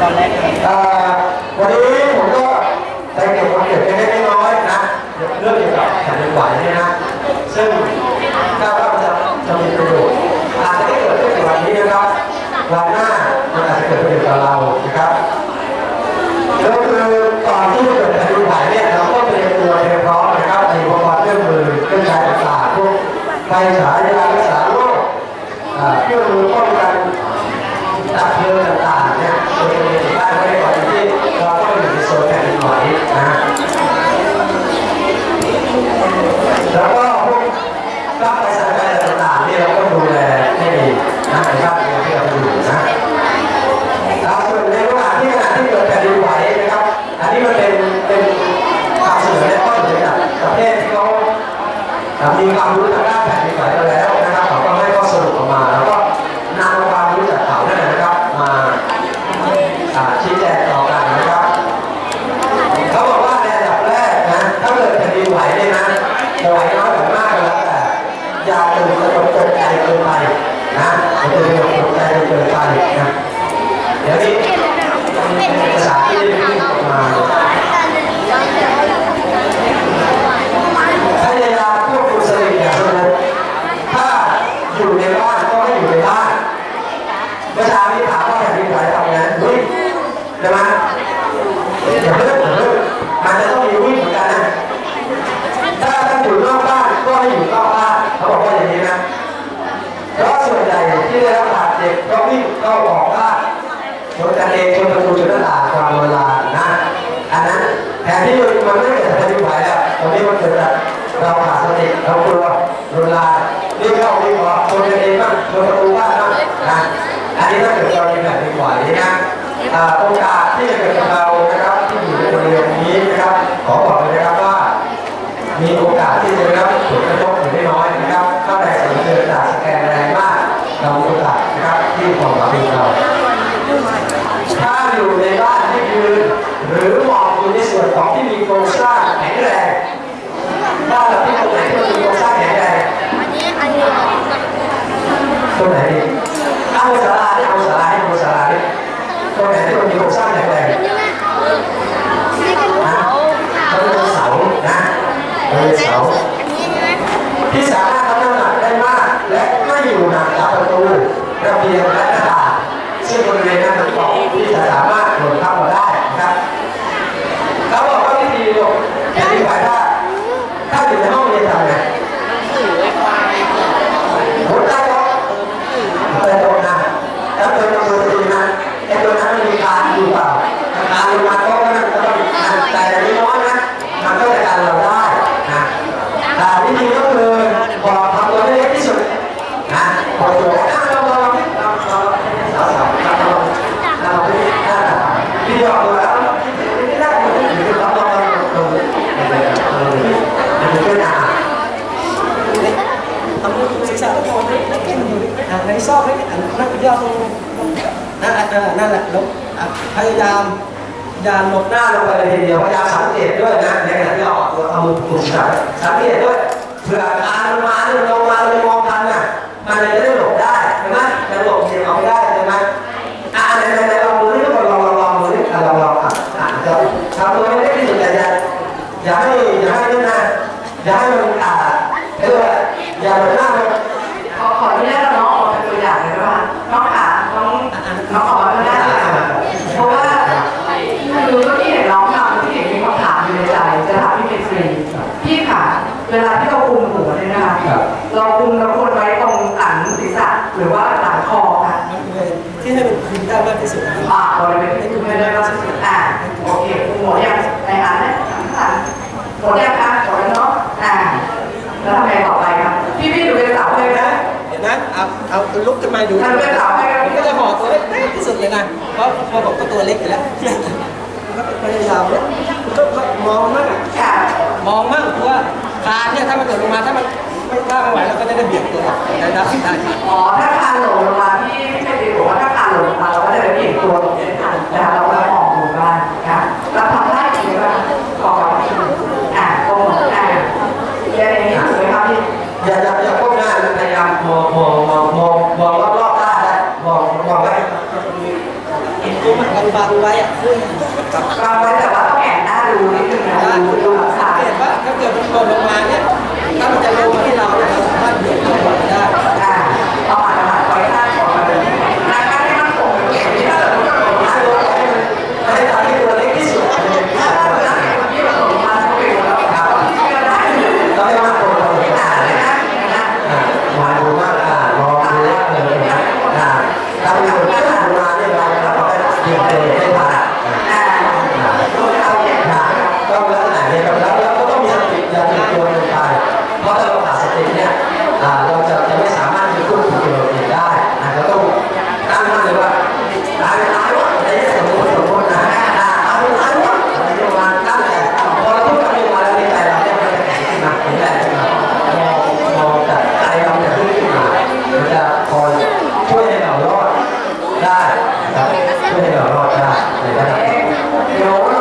ตอนแรกเลยอ่อวันนี้ผมก็ได้เก็บความเก็บเล็กๆน้อยนะเรื่องเกี่ยวกับแผ่นดินไหวนี่นะซึ่งคาดว่าจะจะมีประโยชน์อาจจะไม่เกิดขึ้นในวันนี้นะครับวันหน้ามันอาจจะเกิดประโยชน์กับเรานะครับแล้วคือก่อนที่จะเกิดแผ่นดินไหวเนี่ยเราก็เตรียมตัวเตรียมพร้อมนะครับในอุปกรณ์เครื่องมือเครื่องใช้ต่างๆพวกไฟฉายยารักษาโรคอ่าเครื่องมือป้องกันดับเพลิง โซนแผ่นดินไหวนะ แล้วก็พวกก้าไปสายไรต่างๆนี่เราก็ดูแลให้ดีนะในบ้านเมืองที่เราอยู่นะ อย่าตื่นตระหนกตกใจเกินไปนะอย่าตื่นตระหนกตกใจเกินไปนะเดี๋ยวนี้ภาษาที่ที่อกมาพยายามควบคุมสติอย่างสงบถ้าอยู่ในบ้านก็ให้อยู่ในบ้านเมื่อเช้านี้ถามว่าแผ่นดินไหวทำไงเฮ้ยใช่ไหมอย่าเพิ่งอย่าเพิ่งมันจะต้องมีวิ่งเหมือนกันนะถ้าท่านอยู่นอก จ็บก็วิ่งเข้าออกบ้านชนกันเองชนประตูชนหน้าต่างความโบรานะอันนั้นแทนที่มันไม่เกิดแผ่นดินไหวแล้วตรงนี้มันเกิดจากเราขาดสติเรากลัวรุนแรงรีบเข้ารีบออกชนกันเองบ้างชนประตูบ้านบ้างนะอันนี้ถ้าเกิดกรณีแผ่นดินไหวนะโอกาสที่จะเกิดกับเรานะครับที่อยู่ในบริเวณนี้นะครับขอบอกเลยนะครับว่า มีโอกาสที่จะได้รับผลกระทบอยู่ไม่น้อยนะครับถ้าแรงสั่นเทือนจากแกนแรงมากเรามีโอกาสนะครับ ที่ของเราเป็นเราถ้าอยู่ในบ้านที่ยืนหรือมองอยู่ในส่วนของที่มีโครงสร้างแข็งแรงบ้านเราที่ตรงไหนที่มันมีโครงสร้างแข็งแรงตรงไหนดีเอาศาลาที่เอาศาลาให้เอาศาลาดิตรงไหนที่มันมีโครงสร้างแข็งแรงนะเขาเป็นเสานะเป็นเสาที่สามารถทำน้ำหนักได้มาก และไม่อยู่หนักกับประตูระเบียงและหน้าต่างซึ่งบริเวณนั้นมันเหมาะที่จะสามารถหล่นทับเราได้นะครับเขาบอกว่าวิธีหลบแผ่นดินไหวถ้าถ้าอยู่ในห้องเรียนทำไงหมุนได้ก็เปิดตรงนะแล้วเปิดประตูจะดีนะไอ้ตัวนั้นมันมีการอยู่เปล่าการลงมาก็มันก็ต้องแต่ในนี้น้อยนะมันก็จะกันเราได้นะ แต่วิธีก็คือบอกทำตัวให้เล็กที่สุดนะบอกตัวอะเราเราเราเราเราสาวสาวเราเราเราพี่บอกตัวแล้วไม่ได้ไม่ได้เราเราเราเรามันเป็นอา ทำมือศีรษะตรงนี้นั่งเก่งอยู่อะในซอกนี่นั่งย่อตรง นั่นแหละลบพยายามอย่าหลบหน้าลงไปเลยทีเดียวพยายามสังเกตด้วยนะในขณะที่เราออกตัวเอามือกลุ่มสังสังเกตด้วยเผื่อการลงมาเนี่ยลงมาเลยมองทันน่ะมันเลยจะได้หลบได้ใช่ไหมจะหลบเสียงออกไม่ได้ใช่ไหมอ่าไหนไหนไหนลองดูนี่ทุกคนลองลองลองดูนี่อะลองลองอะอะจะทำตัวให้เล็กที่สุดแต่อย่าอย่าให้อย่าให้นี่นะอย่าให้มันอ่าเรียกว่าอย่าหมือนหน้ามัน เวลาที่เราคุมหัวเนี่ยนะคะเราคุมเราควรไว้ตรงหลังศีรษะหรือว่าหลังคอค่ะที่ให้มันคืนได้มากที่สุดอ่าบริเวณที่คุมไม่ได้มากที่สุดอ่าโอเคคุมหัวยังในอันนี้หมดยังคะหมดแล้วเนาะอ่าแล้วทำไงต่อไปครับพี่พี่ดูเป็นสาวเลยนะเห็นไหมเอาเอาลุกขึ้นมาดูทำเป็นสาวให้กันผมก็จะห่อตัวเล็กที่สุดเลยนะเพราะพอผมก็ตัวเล็กอยู่แล้วก็พยายามเนี่ยก็มองมั่งค่ะมองมั่งเพราะว่า คานเนี่ยถ้ามันตกลงมาถ้ามันไม่ถ้าไม่ไหวเราก็จะได้เบียดตัวนะครับอ๋อถ้าคานหล่นลงมาที่ไม่เจดีบอกว่าถ้าคานหล่นลงมาเราก็จะได้เบียดตัวหลบได้ทันนะคะเราก็ออกหมู่บ้านค่ะเราทำได้จริงป่ะขออ่าโกงอ่าอย่างนี้ถูกไหมครับพี่อย่าอย่าอย่าก้มหน้าพยายามมองมองมองมองมองรอบๆได้มองมองไว้เห็นตัวมัางไว้อะบางไว้แต่ว่าต้องแอบหน้าดูนิดนึงนะ ถ้าเกิดมันตล่ลงมาเนี่ยถ้ามันจะ You know